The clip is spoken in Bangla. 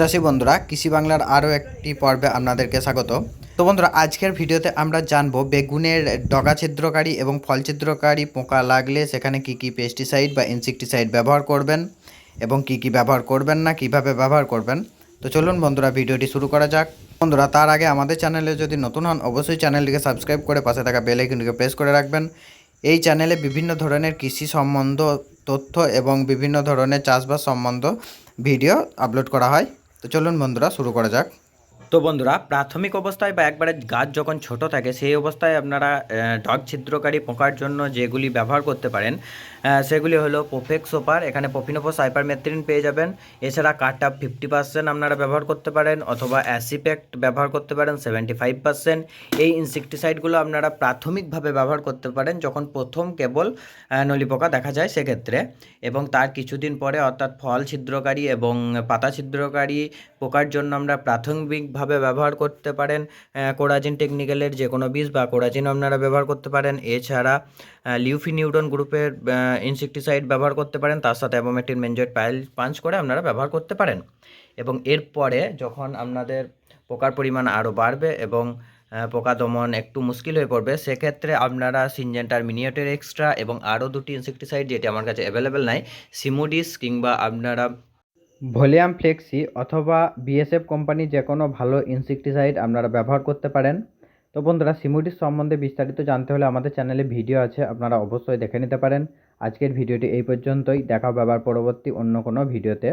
চাষি বন্ধুরা, কৃষি বাংলার আরও একটি পর্বে আপনাদেরকে স্বাগত। তো বন্ধুরা, আজকের ভিডিওতে আমরা জানব বেগুনের ডগা ছিদ্রকারী এবং ফল ছিদ্রকারী পোকা লাগলে সেখানে কি কি পেস্টিসাইড বা ইনসেকটিসাইড ব্যবহার করবেন এবং কি কি ব্যবহার করবেন না, কীভাবে ব্যবহার করবেন। তো চলুন বন্ধুরা, ভিডিওটি শুরু করা যাক। বন্ধুরা, তার আগে আমাদের চ্যানেলে যদি নতুন হন, অবশ্যই চ্যানেলটিকে সাবস্ক্রাইব করে পাশে থাকা বেল প্রেস করে রাখবেন। এই চ্যানেলে বিভিন্ন ধরনের কৃষি সম্বন্ধ তথ্য এবং বিভিন্ন ধরনের চাষবাস সম্বন্ধ ভিডিও আপলোড করা হয়। তো চলুন বন্ধুরা শুরু করা যাক। তো বন্ধুরা প্রাথমিক অবস্থায় বা একবারে গাছ যখন ছোট থাকে সেই অবস্থায় আপনারা ডগ ছিদ্রকারী পোকার জন্য যেগুলি ব্যবহার করতে পারেন সেগুলি হলো পোফেক সোপার এখানে পপিনোফো সাইপারমেথ্রিন পেয়ে যাবেন। এছাড়া কাটা ফিফটি পার্সেন্ট আপনারা ব্যবহার করতে পারেন অথবা অ্যাসিপেক্ট ব্যবহার করতে পারেন সেভেন্টি ফাইভ পার্সেন্ট এই ইনসেকটিসাইডগুলো আপনারা প্রাথমিকভাবে ব্যবহার করতে পারেন যখন প্রথম কেবল আহ, নলি পোকা দেখা যায় সেক্ষেত্রে। এবং তার কিছুদিন পরে অর্থাৎ ফল ছিদ্রকারী এবং পাতা ছিদ্রকারী পোকার জন্য আমরা প্রাথমিকভাবে ব্যবহার করতে পারেন কোরাজিন টেকনিক্যালের যে কোনো বীজ বা কোরাজিন আপনারা ব্যবহার করতে পারেন। এছাড়া লিউফি নিউটন গ্রুপের ইনসেকটিসাইড ব্যবহার করতে পারেন। তার সাথে অ্যাবোমেটিন মেনজয়েড পাইল পাঞ্চ করে আপনারা ব্যবহার করতে পারেন। এবং এরপরে যখন আপনাদের পোকার পরিমাণ আরও বাড়বে এবং পোকা দমন একটু মুশকিল হয়ে পড়বে, সেক্ষেত্রে আপনারা সিনজেন্টার মিনিয়েটের এক্সট্রা এবং আরও দুটি ইনসেকটিসাইড যেটি আমার কাছে অ্যাভেলেবেল নাই, সিমোডিস কিংবা আপনারা ভলিউম ফ্লেক্সি অথবা বিএসএফ কোম্পানি যে কোনো ভালো ইনসেকটিসাইড আপনারা ব্যবহার করতে পারেন। তো বন্ধুরা, সিমুডিস সম্বন্ধে বিস্তারিত জানতে হলে আমাদের চ্যানেলে ভিডিও আছে, আপনারা অবশ্যই দেখে নিতে পারেন। আজকের ভিডিওটি এই পর্যন্তই, দেখা হবে আবার পরবর্তী অন্য কোনো ভিডিওতে।